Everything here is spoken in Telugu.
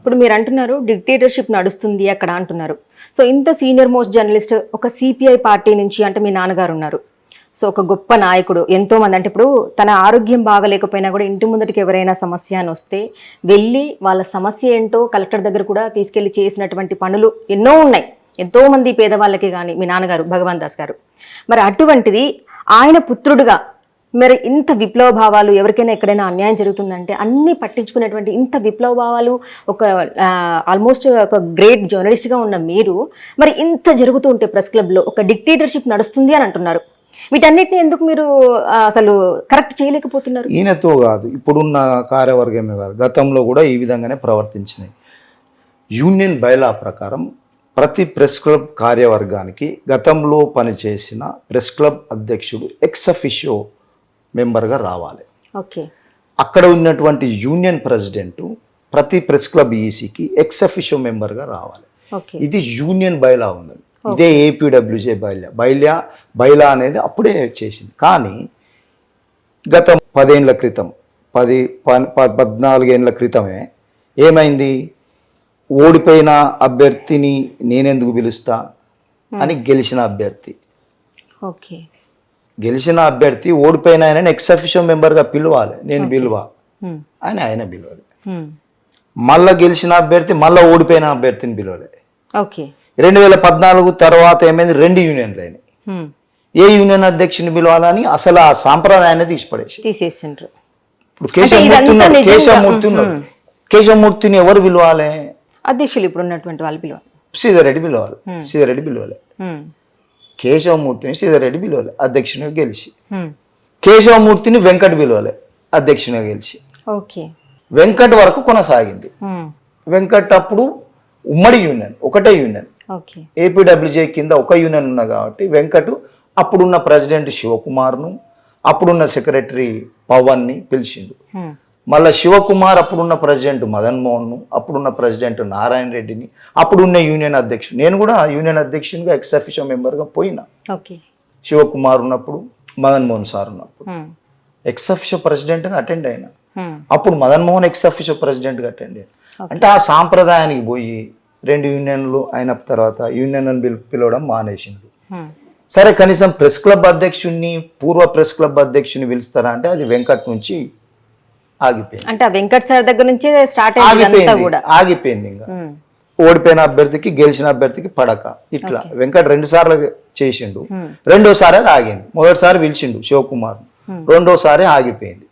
ఇప్పుడు మీరు అంటున్నారు డిక్టేటర్షిప్ నడుస్తుంది అక్కడ అంటున్నారు. సో ఇంత సీనియర్ మోస్ట్ జర్నలిస్ట్ ఒక సిపిఐ పార్టీ నుంచి అంటే మీ నాన్నగారు ఉన్నారు. సో ఒక గొప్ప నాయకుడు. ఎంతో మంది అంటే ఇప్పుడు తన ఆరోగ్యం బాగలేకపోయినా కూడా ఇంటి ముందటికి ఎవరైనా సమస్య అని వస్తే వెళ్ళి వాళ్ళ సమస్య ఏంటో కలెక్టర్ దగ్గర కూడా తీసుకెళ్ళి చేసినటువంటి పనులు ఎన్నో ఉన్నాయి. ఎంతో మంది పేదవాళ్ళకి కానీ మీ నాన్నగారు భగవాన్ దాస్ గారు. మరి అటువంటిది ఆయన పుత్రుడుగా మరి ఇంత విప్లవ భావాలు ఎవరికైనా ఎక్కడైనా అన్యాయం జరుగుతుందంటే అన్ని పట్టించుకునేటువంటి ఇంత విప్లవ భావాలు ఒక ఆల్మోస్ట్ ఒక గ్రేట్ జర్నలిస్ట్గా ఉన్న మీరు మరి ఇంత జరుగుతూ ఉంటే ప్రెస్ క్లబ్లో ఒక డిక్టేటర్షిప్ నడుస్తుంది అని అంటున్నారు. వీటన్నిటిని ఎందుకు మీరు అసలు కరెక్ట్ చేయలేకపోతున్నారు? ఈయనతో కాదు ఇప్పుడున్న కార్యవర్గమే కాదు గతంలో కూడా ఈ విధంగానే ప్రవర్తించినాయి. యూనియన్ బైలా ప్రకారం ప్రతి ప్రెస్ క్లబ్ కార్యవర్గానికి గతంలో పనిచేసిన ప్రెస్ క్లబ్ అధ్యక్షుడు ఎక్స్ అఫిషియో మెంబర్గా రావాలి. ఓకే. అక్కడ ఉన్నటువంటి యూనియన్ ప్రెసిడెంట్ ప్రతి ప్రెస్ క్లబ్ ఈసీకి ఎక్స్ అఫిషియో మెంబర్గా రావాలి. ఇది యూనియన్ బైలా ఉన్నది. ఇదే ఏపీడబ్ల్యూజే బైలా. బైలా బైలా అనేది అప్పుడే చేసింది. కానీ గత పదేండ్ల క్రితం పది పద్నాలుగేండ్ల క్రితమే ఏమైంది? ఓడిపోయిన అభ్యర్థిని నేనెందుకు పిలుస్తా అని గెలిచిన అభ్యర్థి. ఓకే. గెలిచిన అభ్యర్థి ఓడిపోయిన ఆయన అఫిషియో మెంబర్గా పిలవాలి. నేను పిలువ? హ్మ్. అని ఆయన పిలవాలి. హ్మ్. మళ్ళా గెలిచిన అభ్యర్థి మళ్ళా ఓడిపోయిన అభ్యర్థిని పిలవాలి. ఓకే రెండు వేల పద్నాలుగు తర్వాత ఏమైంది? రెండు యూనియన్లు అయినాయి. హ్మ్. ఏ యూనియన్ అధ్యక్షుని పిలవాలని అసలు ఆ సాంప్రదాయాన్ని తీసిపడేసి. తీసేసిండ్రు. ఇప్పుడు కేశవమూర్తి కేశవమూర్తి కేశవమూర్తిని ఎవరు పిలవాలి? అధ్యక్షులు ఇప్పుడు ఉన్నటువంటి వాళ్ళు పిలవాలి. సీతారెడ్డి పిలవాలి. సీతారెడ్డి పిలవాలి. కేశవమూర్తిని సీతారెడ్డి పిలవాలి అధ్యక్షునిగా గెలిచి. కేశవమూర్తిని వెంకట్ పిలవాలి అధ్యక్షునిగా గెలిచి. ఓకే. వెంకట్ వరకు కొనసాగింది. వెంకట్ అప్పుడు ఉమ్మడి యూనియన్ ఒకటే యూనియన్. ఏపీడబ్ల్యూజే కింద ఒక యూనియన్ ఉన్నా కాబట్టి వెంకట్ అప్పుడున్న ప్రెసిడెంట్ శివకుమార్ను అప్పుడున్న సెక్రటరీ పవన్ని పిలిచిండు. మళ్ళా శివకుమార్ అప్పుడున్న ప్రెసిడెంట్ మదన్ మోహన్ను అప్పుడున్న ప్రెసిడెంట్ నారాయణ రెడ్డిని అప్పుడున్న యూనియన్ అధ్యక్షుడు. నేను కూడా యూనియన్ అధ్యక్షునిగా ఎక్స్ అఫిషియో మెంబర్గా పోయినా. ఓకే. శివకుమార్ ఉన్నప్పుడు మదన్ మోహన్ సార్ ఉన్నప్పుడు. ఎక్స్ అఫిషియో ప్రెసిడెంట్గా అటెండ్ అయినా. అప్పుడు మదన్ మోహన్ ఎక్స్ అఫిషియో ప్రెసిడెంట్గా అటెండ్ అయ్యాను అంటే ఆ సాంప్రదాయానికి పోయి రెండు యూనియన్లు అయిన తర్వాత యూనియన్ అని పిలు పిలవడం మానేసింది. సరే కనీసం ప్రెస్ క్లబ్ అధ్యక్షుడిని పూర్వ ప్రెస్ క్లబ్ అధ్యక్షుని పిలుస్తారా అంటే అది వెంకట్ నుంచి ఆగిపోయింది. అంటే వెంకట్ సార్ దగ్గర నుంచే స్టార్ట్ ఆగిపోయింది కూడా. ఆగిపోయింది ఇంకా. ఓడిపోయిన అభ్యర్థికి గెలిచిన అభ్యర్థికి పడక. ఇట్లా. వెంకట్ రెండు సార్లు చేసిండు. రెండోసారి అది ఆగింది. మొదటిసారి పిలిచిండు శివకుమార్ రెండోసారి ఆగిపోయింది.